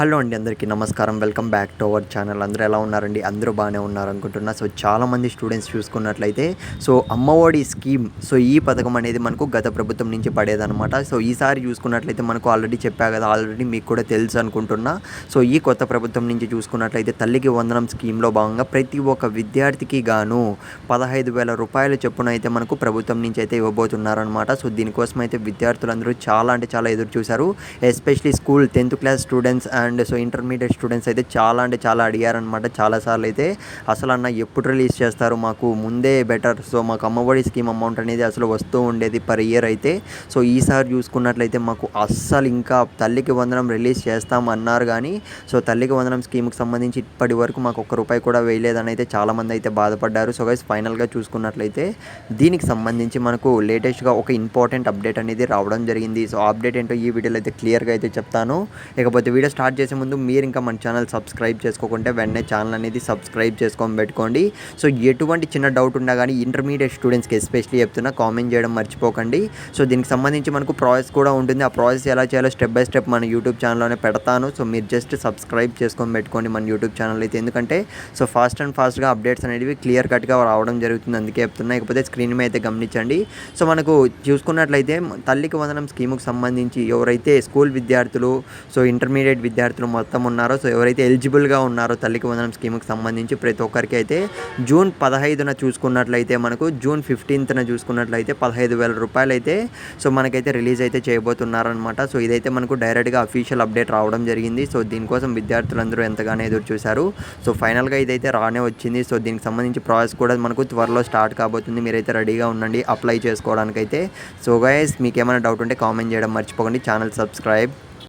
Hello అండి అందరికీ నమస్కారం. Welcome back to our channel అందరూ ఎలా ఉన్నారండి? అందరూ బాగానే ఉన్నారు అనుకుంటున్నా సో చాలామంది స్టూడెంట్స్ చూసుకున్నట్లయితే సో అమ్మఒడి స్కీమ్ సో ఈ పథకం అనేది మనకు గత ప్రభుత్వం నుంచి పడేదనమాట సో ఈసారి చూసుకున్నట్లయితే మనకు ఆల్రెడీ చెప్పా కదా ఆల్రెడీ మీకు కూడా తెలుసు అనుకుంటున్నా. సో ఈ కొత్త ప్రభుత్వం నుంచి చూసుకున్నట్లయితే తల్లికి వందనం స్కీమ్లో భాగంగా ప్రతి ఒక్క విద్యార్థికి గాను పదహైదు వేల రూపాయల చొప్పున అయితే మనకు ప్రభుత్వం నుంచి అయితే ఇవ్వబోతున్నారనమాట సో దీనికోసం అయితే విద్యార్థులందరూ చాలా అంటే చాలా ఎదురు చూశారు. Especially school tenth class students and and so intermediate students అయితే చాలా అంటే చాలా అడిగారనమాట చాలాసార్లు అయితే అసలు అన్న ఎప్పుడు రిలీజ్ చేస్తారు? మాకు ముందే బెటర్. సో మాకు అమ్మఒడి స్కీమ్ అమౌంట్ అనేది అసలు వస్తూ ఉండేది పర్ ఇయర్ అయితే. సో ఈసారి చూసుకున్నట్లయితే మాకు అస్సలు ఇంకా తల్లికి వందనం రిలీజ్ చేస్తామన్నారు కానీ సో తల్లికి వందనం స్కీమ్కి సంబంధించి ఇప్పటి వరకు మాకు ఒక్క రూపాయి కూడా వేయలేదని అయితే చాలామంది అయితే బాధపడ్డారు. సో గైస్ ఫైనల్గా చూసుకున్నట్లయితే దీనికి సంబంధించి మనకు లేటెస్ట్గా ఒక ఇంపార్టెంట్ అప్డేట్ అనేది రావడం జరిగింది. సో అప్డేట్ ఏంటో ఈ వీడియోలో అయితే క్లియర్గా అయితే చెప్తాను. ఇకపోతే వీడియో స్టార్ట్ చేసే ముందు మీరు ఇంకా మన ఛానల్ సబ్స్క్రైబ్ చేసుకోకుంటే వెంటనే ఛానల్ అనేది సబ్స్క్రైబ్ చేసుకొని పెట్టుకోండి. సో ఎటువంటి చిన్న డౌట్ ఉన్నా కానీ ఇంటర్మీడియట్ స్టూడెంట్స్కి ఎస్పెషలీ చెప్తున్నా కామెంట్ చేయడం మర్చిపోకండి. సో దీనికి సంబంధించి మనకు ప్రాసెస్ కూడా ఉంటుంది. ఆ ప్రాసెస్ ఎలా చేయాలో స్టెప్ బై స్టెప్ మన యూట్యూబ్ ఛానల్లోనే పెడతాను. సో మీరు జస్ట్ సబ్స్క్రైబ్ చేసుకొని పెట్టుకోండి మన యూట్యూబ్ ఛానల్ అయితే. ఎందుకంటే సో ఫాస్ట్ అండ్ ఫాస్ట్గా అప్డేట్స్ అనేవి క్లియర్ కట్గా రావడం జరుగుతుంది. అందుకే చెప్తున్నా. ఇకపోతే స్క్రీన్ మీద అయితే గమనించండి. సో మనకు చూసుకున్నట్లయితే తల్లికి వందనం స్కీముకు సంబంధించి ఎవరైతే స్కూల్ విద్యార్థులు సో ఇంటర్మీడియట్ విద్యార్థులు మొత్తం ఉన్నారో సో ఎవరైతే ఎలిజిబుల్గా ఉన్నారో తల్లికి వందనం స్కీముకి సంబంధించి ప్రతి ఒక్కరికి అయితే జూన్ పదహైదున చూసుకున్నట్లయితే మనకు జూన్ ఫిఫ్టీన్త్న చూసుకున్నట్లయితే పదహైదు వేల రూపాయలు అయితే సో మనకైతే రిలీజ్ అయితే చేయబోతున్నారనమాట సో ఇదైతే మనకు డైరెక్ట్గా అఫీషియల్ అప్డేట్ రావడం జరిగింది. సో దీనికోసం విద్యార్థులందరూ ఎంతగానో ఎదురు చూశారు. సో ఫైనల్గా ఇదైతే రానే వచ్చింది. సో దీనికి సంబంధించి ప్రాసెస్ కూడా మనకు త్వరలో స్టార్ట్ కాబోతుంది. మీరైతే రెడీగా ఉండండి అప్లై చేసుకోవడానికైతే. సో గైస్ మీకు ఏమైనా డౌట్ ఉంటే కామెంట్ చేయడం మర్చిపోకండి. Channel subscribe